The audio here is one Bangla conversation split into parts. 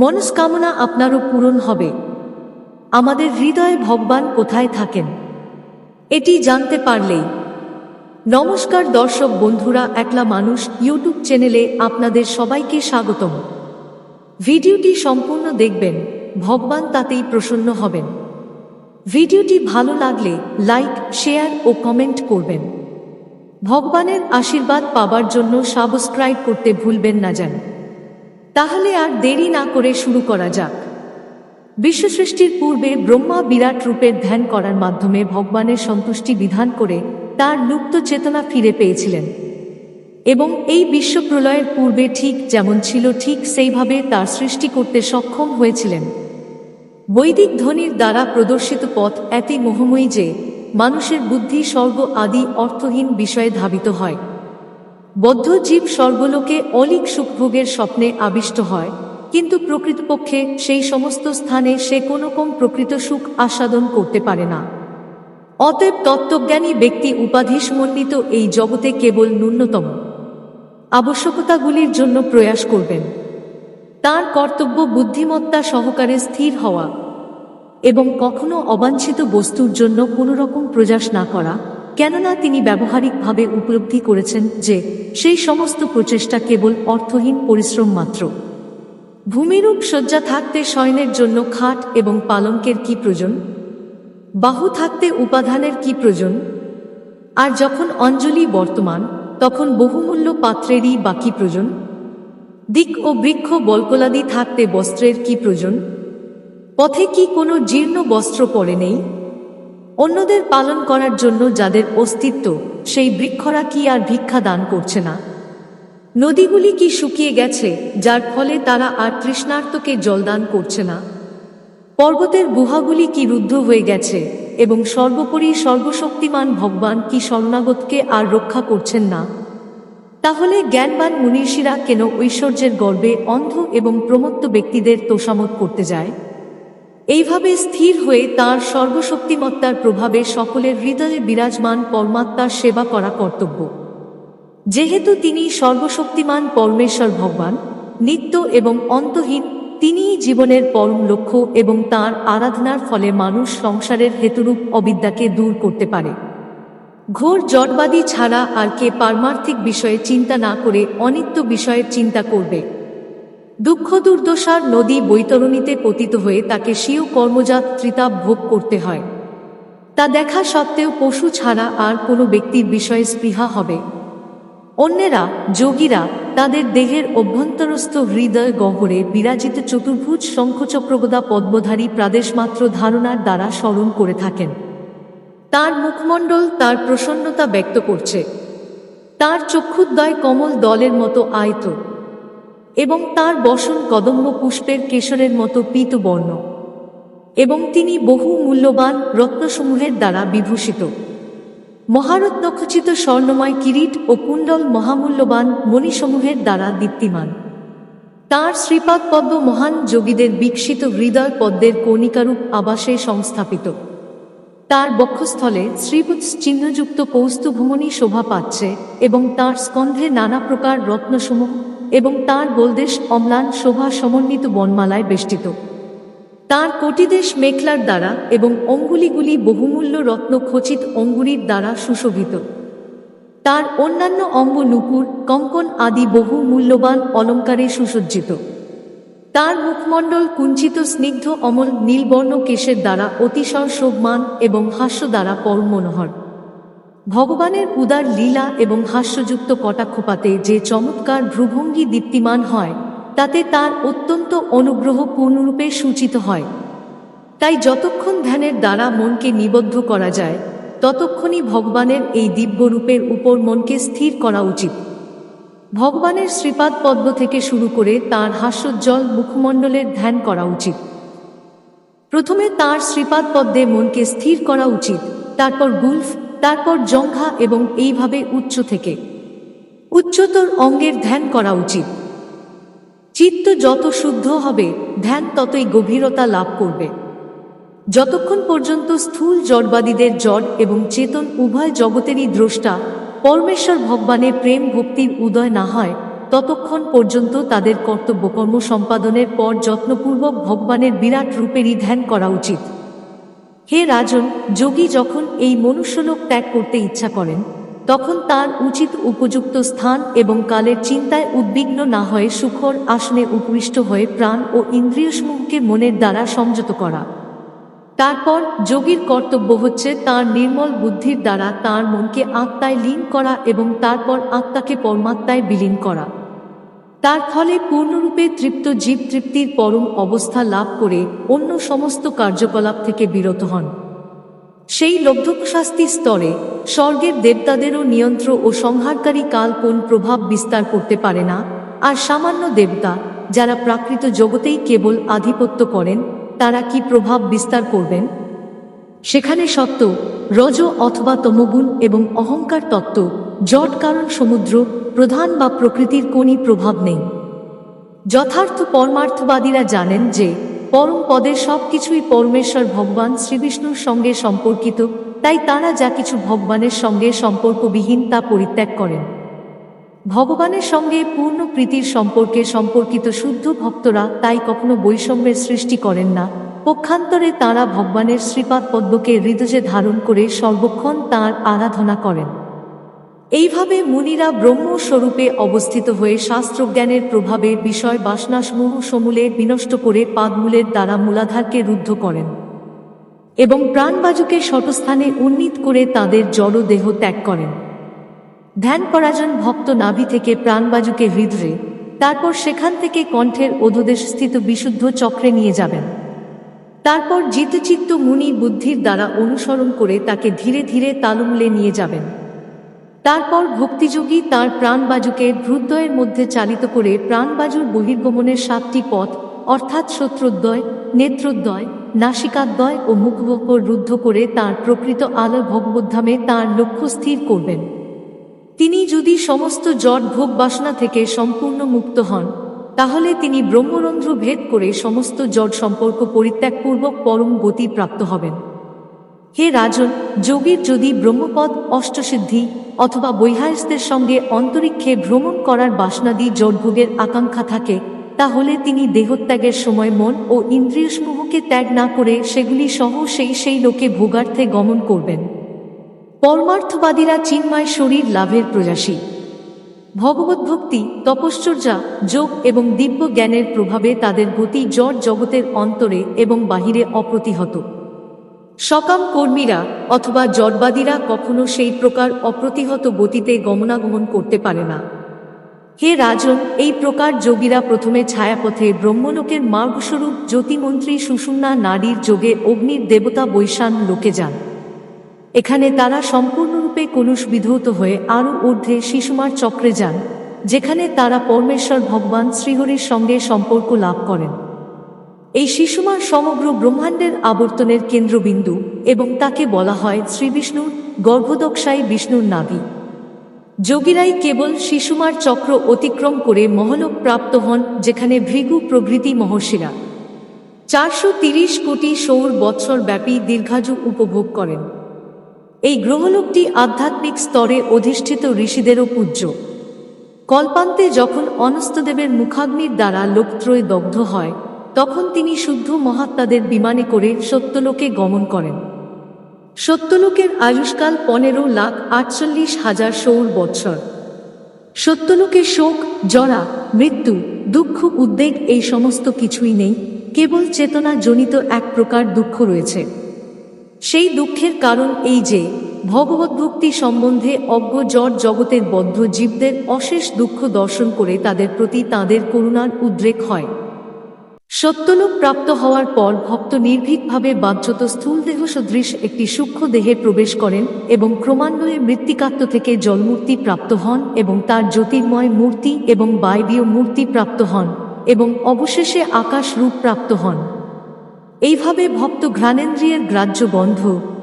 মনস্কামনা আপনারও পূরণ হবে। আমাদের হৃদয়ে ভগবান কোথায় থাকেন? এটি জানতে পারলেই। নমস্কার দর্শক বন্ধুরা, একলা মানুষ ইউটিউব চ্যানেলে আপনাদের সবাইকে স্বাগতম। ভিডিওটি সম্পূর্ণ দেখবেন, ভগবান তাতেই প্রসন্ন হবেন। ভিডিওটি ভালো লাগলে লাইক, শেয়ার ও কমেন্ট করবেন। ভগবানের আশীর্বাদ পাবার জন্য সাবস্ক্রাইব করতে ভুলবেন না যেন। তাহলে আর দেরি না করে শুরু করা যাক। বিশ্ব সৃষ্টির পূর্বে ব্রহ্মা বিরাট রূপের ধ্যান করার মাধ্যমে ভগবানের সন্তুষ্টি বিধান করে তার লুপ্ত চেতনা ফিরে পেয়েছিলেন। এবং এই বিশ্ব প্রলয়ের পূর্বে ঠিক যেমন ছিল, ঠিক সেইভাবে তার সৃষ্টি করতে সক্ষম হয়েছিলেন। বৈদিক ধ্বনির দ্বারা প্রদর্শিত পথ এতই মোহময়ী যে, মানুষের বুদ্ধি, স্বর্গ আদি অর্থহীন বিষয়ে ধাবিত হয়। বদ্ধ জীব স্বর্গলোকে অলিক সুখভোগের স্বপ্নে আবিষ্ট হয়, কিন্তু প্রকৃতপক্ষে সেই সমস্ত স্থানে সে কোনো কম প্রকৃত সুখ আস্বাদন করতে পারে না। অতএব তত্ত্বজ্ঞানী ব্যক্তি উপাধিসমন্বিত এই জগতে কেবল ন্যূনতম। আবশ্যকতাগুলির জন্য প্রয়াস করবেন। তার কর্তব্য বুদ্ধিমত্তা সহকারে স্থির হওয়া এবং কখনো অবাঞ্ছিত বস্তুর জন্য কোনো রকম প্রয়াস না করা কেননা তিনি ব্যবহারিকভাবে উপলব্ধি করেছেন যে সেই সমস্ত প্রচেষ্টা কেবল অর্থহীন পরিশ্রম মাত্র। ভূমিরূপ শয্যা থাকতে শয়নের জন্য খাট এবং পালঙ্কের কি প্রয়োজন? বাহু থাকতে উপাদানের কি প্রয়োজন? আর যখন অঞ্জলি বর্তমান, তখন বহুমূল্য পাত্রেরই বাকি প্রয়োজন? দিক ও বৃক্ষ বলকলাদি থাকতে বস্ত্রের কি প্রয়োজন? পথে কি কোনো জীর্ণ বস্ত্র পরে নেই? অন্যদের পালন করার জন্য যাদের অস্তিত্ব, সেই বৃক্ষরা কি আর ভিক্ষা দান করছে না? নদীগুলি কি শুকিয়ে গেছে, যার ফলে তারা আর তৃষ্ণার্তকে জলদান করছে না? পর্বতের গুহাগুলি কি রুদ্ধ হয়ে গেছে, এবং সর্বোপরি সর্বশক্তিমান ভগবান কি শরণাগতকে আর রক্ষা করছেন না? তাহলে জ্ঞানবান মুনীষীরা কেন ঐশ্বর্যের গর্বে অন্ধ এবং প্রমত্ত ব্যক্তিদের তোষামত করতে যায়? এইভাবে স্থির হয়ে তার সর্বশক্তিমত্তার প্রভাবে সকলের হৃদয়ে বিরাজমান পরমাত্মার সেবা করা কর্তব্য। যেহেতু তিনি সর্বশক্তিমান পরমেশ্বর ভগবান, নিত্য এবং অন্তহীন, তিনিই জীবনের পরম লক্ষ্য এবং তার আরাধনার ফলে মানুষ সংসারের হেতুরূপ অবিদ্যাকে দূর করতে পারে। ঘোর জটবাদী ছাড়া আর কে পারমার্থিক বিষয়ে চিন্তা না করে অনিত্য বিষয়ের চিন্তা করবে। দুঃখ দুর্দশার নদী বৈতরণীতে পতিত হয়ে তাকে স্বীয় কর্মজাত ত্রিতাপ ভোগ করতে হয়। তা দেখা সত্ত্বেও পশু ছাড়া আর কোনো ব্যক্তির বিষয়ে স্পৃহা হবে। অন্যেরা, যোগীরা, তাদের দেহের অভ্যন্তরস্থ হৃদয় গহ্বরে বিরাজিত চতুর্ভুজ শঙ্খচক্রগদা পদ্মধারী প্রাদেশমাত্র ধারণার দ্বারা স্মরণ করে থাকেন। তার মুখমণ্ডল তার প্রসন্নতা ব্যক্ত করছে। তার চক্ষুদ্দয় কমল দলের মতো আয়ত। এবং তার বসন কদম্ব পুষ্পের কেশরের মতো পীতবর্ণ এবং তিনি বহু মূল্যবান রত্নসমূহের দ্বারা বিভূষিত। মহারত্নখচিত স্বর্ণময় কিরিট ও কুণ্ডল মহামূল্যবান মণিসমূহের দ্বারা দীপ্তিমান। তার শ্রীপাদ পদ্ম মহান যোগীদের বিকশিত হৃদয় পদ্মের কণিকারূপ আবাসে সংস্থাপিত। তার বক্ষস্থলে শ্রীপুত চিহ্নযুক্ত কৌস্তুভূমনি শোভা পাচ্ছে এবং তার স্কন্ধে নানা প্রকার রত্নসমূহ এবং তার গোলদেশ অম্লান শোভা সমন্বিত বনমালায় বেষ্টিত। তার কোটিদেশ মেখলার দ্বারা এবং অঙ্গুলিগুলি বহুমূল্য রত্ন খচিত অঙ্গুরির দ্বারা সুশোভিত। তার অন্যান্য অঙ্গ নুপুর, কঙ্কন আদি বহু মূল্যবান অলঙ্কারে সুসজ্জিত। তার মুখমণ্ডল কুঞ্চিত স্নিগ্ধ অমল নীলবর্ণ কেশের দ্বারা অতিশয় শোভমান এবং হাস্য দ্বারা পরম মনোহর ভগবানের উদার লীলা এবং হাস্যযুক্ত কটাক্ষপাতে যে চমৎকার ভ্রুভঙ্গি দীপ্তিমান হয়, তাতে তার অত্যন্ত অনুগ্রহ পূর্ণরূপে সূচিত হয়। তাই যতক্ষণ ধ্যানের দ্বারা মনকে নিবদ্ধ করা যায়, ততক্ষণই ভগবানের এই দিব্যরূপের উপর মনকে স্থির করা উচিত। ভগবানের শ্রীপাদ পদ্ম থেকে শুরু করে তার হাস্যোজ্জ্বল মুখমণ্ডলের ধ্যান করা উচিত। প্রথমে তার শ্রীপাদ পদ্মে মনকে স্থির করা উচিত, তারপর গুলফ তারপর জঙ্ঘা এবং এইভাবে উচ্চ থেকে উচ্চতর অঙ্গের ধ্যান করা উচিত। চিত্ত যত শুদ্ধ হবে, ধ্যান ততই গভীরতা লাভ করবে। যতক্ষণ পর্যন্ত স্থূল জড়বাদীদের জড় এবং চেতন উভয় জগতেরই দ্রষ্টা পরমেশ্বর ভগবানের প্রেম ভক্তির উদয় না হয়, ততক্ষণ পর্যন্ত তাদের কর্তব্যকর্ম সম্পাদনের পর যত্নপূর্বক ভগবানের বিরাট রূপেরই ধ্যান করা উচিত। হে রাজন, যোগী যখন এই মনুষ্যলোক ত্যাগ করতে ইচ্ছা করেন, তখন তার উচিত উপযুক্ত স্থান এবং কালের চিন্তায় উদ্বিগ্ন না হয়ে সুখর আসনে উপবিষ্ট হয়ে প্রাণ ও ইন্দ্রিয়সমূহকে মনের দ্বারা সংযত করা। তারপর যোগীর কর্তব্য হচ্ছে তার নির্মল বুদ্ধির দ্বারা তার মনকে আত্মায় লীন করা এবং তারপর আত্মাকে পরমাত্মায় বিলীন করা। তার ফলে পূর্ণরূপে তৃপ্ত জীব তৃপ্তির পরম অবস্থা লাভ করে অন্য সমস্ত কার্যকলাপ থেকে বিরত হন। সেই লব্ধশাস্তি স্তরে স্বর্গের দেবতাদেরও নিয়ন্ত্র ও সংহারকারী কাল কোন প্রভাব বিস্তার করতে পারে না, আর সামান্য দেবতা যারা প্রাকৃত জগতেই কেবল আধিপত্য করেন, তারা কি প্রভাব বিস্তার করবেন? সেখানে সত্য, রজ অথবা তমগুণ এবং অহংকার তত্ত্ব জট কারণ সমুদ্র, প্রধান বা প্রকৃতির কোনই প্রভাব নেই। যথার্থ পরমার্থবাদীরা জানেন যে, পরম পদের সব কিছুই পরমেশ্বর ভগবান শ্রীবিষ্ণুর সঙ্গে সম্পর্কিত, তাই তারা যা কিছু ভগবানের সঙ্গে সম্পর্কবিহীন তা পরিত্যাগ করেন। ভগবানের সঙ্গে পূর্ণ প্রীতির সম্পর্কে সম্পর্কিত শুদ্ধ ভক্তরা তাই কখনো বৈষম্যের সৃষ্টি করেন না। পক্ষান্তরে তাঁরা ভগবানের শ্রীপাদ পদ্মকে হৃদয়ে ধারণ করে সর্বক্ষণ তাঁর আরাধনা করেন। এইভাবে মুনিরা ব্রহ্মস্বরূপে অবস্থিত হয়ে শাস্ত্রজ্ঞানের প্রভাবে বিষয় বাসনাসমূহ সমূলে বিনষ্ট করে পাদমূলের দ্বারা মূলাধারকে রুদ্ধ করেন এবং প্রাণবাজুকে শটস্থানে উন্নীত করে তাদের জড় দেহ ত্যাগ করেন। ধ্যান পরাজন ভক্ত নাভি থেকে প্রাণবাজুকে হৃদয়ে, তারপর সেখান থেকে কণ্ঠের অধদেশ স্থিত বিশুদ্ধ চক্রে নিয়ে যাবেন। তারপর জিতচিত্ত মুনি বুদ্ধির দ্বারা অনুসরণ করে তাকে ধীরে ধীরে তালুমলে নিয়ে যাবেন। তারপর ভক্তিযোগী তার প্রাণবাজুকে ভ্রুদ্বয়ের মধ্যে চালিত করে প্রাণবাজুর বহির্গমনের সাতটি পথ, অর্থাৎ শত্রুদ্বয়, নেত্রোদ্বয়, নাসিকাদ্বয় ও মুখবকর রুদ্ধ করে তার প্রকৃত আলো ভগবদ্ধামে তার লক্ষ্য স্থির করবেন। তিনি যদি সমস্ত জট ভোগ বাসনা থেকে সম্পূর্ণ মুক্ত হন, তাহলে তিনি ব্রহ্মরন্ধ্র ভেদ করে সমস্ত জট সম্পর্ক পরিত্যাগপূর্বক পরম গতি প্রাপ্ত হবেন। হে রাজন, যোগীর যদি ব্রহ্মপদ অষ্টসিদ্ধি অথবা বৈহায়সদের সঙ্গে অন্তরিক্ষে ভ্রমণ করার বাসনাদি জটভোগের আকাঙ্ক্ষা থাকে, তাহলে তিনি দেহত্যাগের সময় মন ও ইন্দ্রিয়সমূহকে ত্যাগ না করে সেগুলি সহ সেই সেই লোকে ভোগার্থে গমন করবেন। পরমার্থবাদীরা চিন্ময় শরীর লাভের প্রয়াসী ভগবত ভক্তি, তপশ্চর্যা, যোগ এবং দিব্য জ্ঞানের প্রভাবে তাদের গতি জড় জগতের অন্তরে এবং বাহিরে অপ্রতিহত। সকাম কর্মীরা অথবা জটবাদীরা কখনো সেই প্রকার অপ্রতিহত গতিতে গমনাগমন করতে পারে না। হে রাজন, এই প্রকার যোগীরা প্রথমে ছায়াপথে ব্রহ্মলোকের মার্গস্বরূপ জ্যোতিমন্ত্রী সুষুম্না নারীর যোগে অগ্নির দেবতা বৈশান লোকে যান। এখানে তারা সম্পূর্ণরূপে কলুষ বিধৌত হয়ে আরও ঊর্ধ্বে শিশুমার চক্রে যান, যেখানে তারা পরমেশ্বর ভগবান শ্রীহরির সঙ্গে সম্পর্ক লাভ করেন। এই শিশুমার সমগ্র ব্রহ্মাণ্ডের আবর্তনের কেন্দ্রবিন্দু এবং তাকে বলা হয় শ্রীবিষ্ণুর গর্ভদক্ষায়ী বিষ্ণুর নাভি। যোগীরাই কেবল শিশুমার চক্র অতিক্রম করে মহলোক প্রাপ্ত হন, যেখানে ভৃগু প্রভৃতি মহর্ষিরা চারশো তিরিশ কোটি সৌর বৎসর ব্যাপী দীর্ঘাযু উপভোগ করেন। এই গ্রহলোকটি আধ্যাত্মিক স্তরে অধিষ্ঠিত ঋষিদেরও পূজ্য। কল্পান্তে যখন অনস্তদেবের মুখাগ্নির দ্বারা লোকত্রয় দগ্ধ হয় তখন তিনি শুদ্ধ মহাত্মাদের বিমানে করে সত্যলোকে গমন করেন। সত্যলোকের আয়ুষ্কাল পনেরো লাখ আটচল্লিশ হাজার সৌর বৎসর। সত্যলোকে শোক, জরা, মৃত্যু, দুঃখ, উদ্বেগ এই সমস্ত কিছুই নেই, কেবল চেতনা জনিত এক প্রকার দুঃখ রয়েছে। সেই দুঃখের কারণ এই যে ভগবদ্ভক্তি সম্বন্ধে অজ্ঞ জড় জগতের বদ্ধ জীবদের অশেষ দুঃখ দর্শন করে তাদের প্রতি তাদের করুণার উদ্রেক হয়। সত্যলোক প্রাপ্ত হওয়ার পর ভক্ত নির্ভীকভাবে বাহ্যত স্থূল দেহ সদৃশ একটি সূক্ষ্ম দেহে প্রবেশ করেন এবং ক্রমান্বয়ে মৃত্তিকাত্ম থেকে জলমূর্তি প্রাপ্ত হন এবং তার জ্যোতির্ময় মূর্তি এবং বায়বীয় মূর্তি প্রাপ্ত হন এবং অবশেষে আকাশ রূপ প্রাপ্ত হন। এইভাবে ভক্ত ঘ্রাণেন্দ্রিয়ের গ্রাহ্য বন্ধ,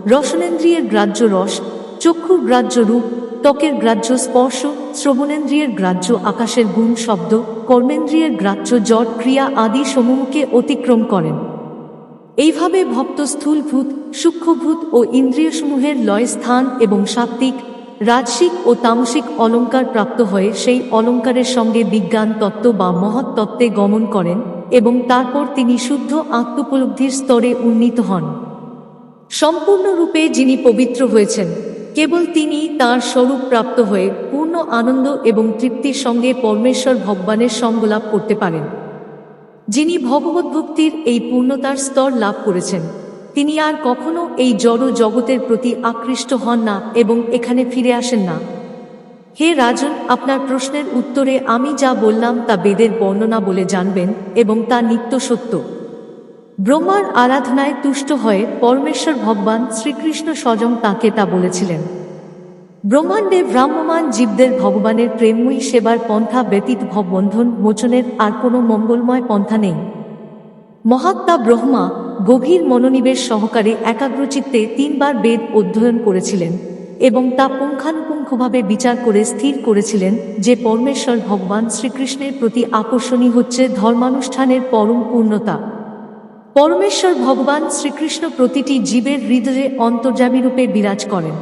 রসনেন্দ্রিয়ের গ্রাহ্য রস, চক্ষুর গ্রাহ্য রূপ ত্বকের গ্রাহ্য স্পর্শ, শ্রবণেন্দ্রিয়ের গ্রাহ্য আকাশের গুণ শব্দ, কর্মেন্দ্রিয়ের গ্রাহ্য জট ক্রিয়া আদি সমূহকে অতিক্রম করেন। এইভাবে ভক্ত স্থূলভূত, সূক্ষ্মভূত ও ইন্দ্রিয়সমূহের লয় স্থান এবং সাত্ত্বিক, রাজসিক ও তামসিক অলঙ্কার প্রাপ্ত হয়ে সেই অলঙ্কারের সঙ্গে বিজ্ঞান তত্ত্ব বা মহৎ তত্ত্বে গমন করেন এবং তারপর তিনি শুদ্ধ আত্মোপলব্ধির স্তরে উন্নীত হন। সম্পূর্ণরূপে যিনি পবিত্র হয়েছেন কেবল তিনি তার স্বরূপ প্রাপ্ত হয়ে পূর্ণ আনন্দ এবং তৃপ্তির সঙ্গে পরমেশ্বর ভগবানের সঙ্গলাভ করতে পারেন। যিনি ভগবদ্ভক্তির এই পূর্ণতার স্তর লাভ করেছেন, তিনি আর কখনো এই জড় জগতের প্রতি আকৃষ্ট হন না এবং এখানে ফিরে আসেন না। হে রাজন, আপনার প্রশ্নের উত্তরে আমি যা বললাম তা বেদের বর্ণনা বলে জানবেন এবং তা নিত্য সত্য। ব্রহ্মার আরাধনায় তুষ্ট হয়ে পরমেশ্বর ভগবান শ্রীকৃষ্ণ স্বয়ং তাঁকে তা বলেছিলেন। ব্রহ্মাণ্ডে ভ্রাম্যমান জীবদের ভগবানের প্রেমময়ী সেবার পন্থা ব্যতীত ভববন্ধন মোচনের আর কোনো মঙ্গলময় পন্থা নেই। মহাত্মা ব্রহ্মা গভীর মনোনিবেশ সহকারে একাগ্রচিত্তে তিনবার বেদ অধ্যয়ন করেছিলেন এবং তা পুঙ্খানুপুঙ্খভাবে বিচার করে স্থির করেছিলেন যে পরমেশ্বর ভগবান শ্রীকৃষ্ণের প্রতি আকর্ষণী হচ্ছে ধর্মানুষ্ঠানের পরম পূর্ণতা। পরমেশ্বর ভগবান শ্রীকৃষ্ণ প্রতিটি জীবের হৃদয়ে অন্তর্যামী রূপে বিরাজ করেন।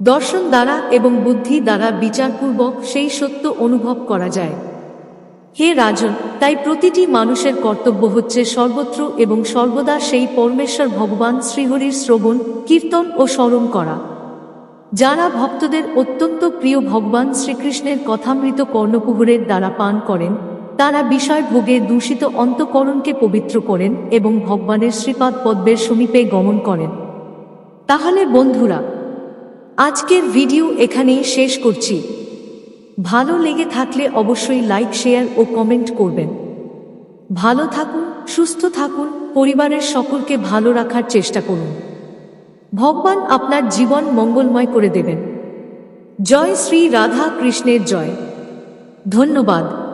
দর্শন দ্বারা এবং বুদ্ধি দ্বারা বিচারপূর্বক সেই সত্য অনুভব করা যায়। হে রাজন, তাই প্রতিটি মানুষের কর্তব্য হচ্ছে সর্বত্র এবং সর্বদা সেই পরমেশ্বর ভগবান শ্রীহরির শ্রবণ, কীর্তন ও স্মরণ করা। যারা ভক্তদের অত্যন্ত প্রিয় ভগবান শ্রীকৃষ্ণের কথামৃত কর্ণকুহরের দ্বারা পান করেন তারা বিষয় ভোগে দূষিত অন্তকরণকে পবিত্র করেন এবং ভগবানের শ্রীপাদ পদ্মের সমীপে গমন করেন। তাহলে বন্ধুরা, আজকের ভিডিও এখানেই শেষ করছি। ভালো লেগে থাকলে অবশ্যই লাইক, শেয়ার ও কমেন্ট করবেন। ভালো থাকুন, সুস্থ থাকুন, পরিবারের সকলকে ভালো রাখার চেষ্টা করুন। ভগবান আপনার জীবন মঙ্গলময় করে দেবেন। জয় শ্রী রাধা কৃষ্ণের জয়। ধন্যবাদ।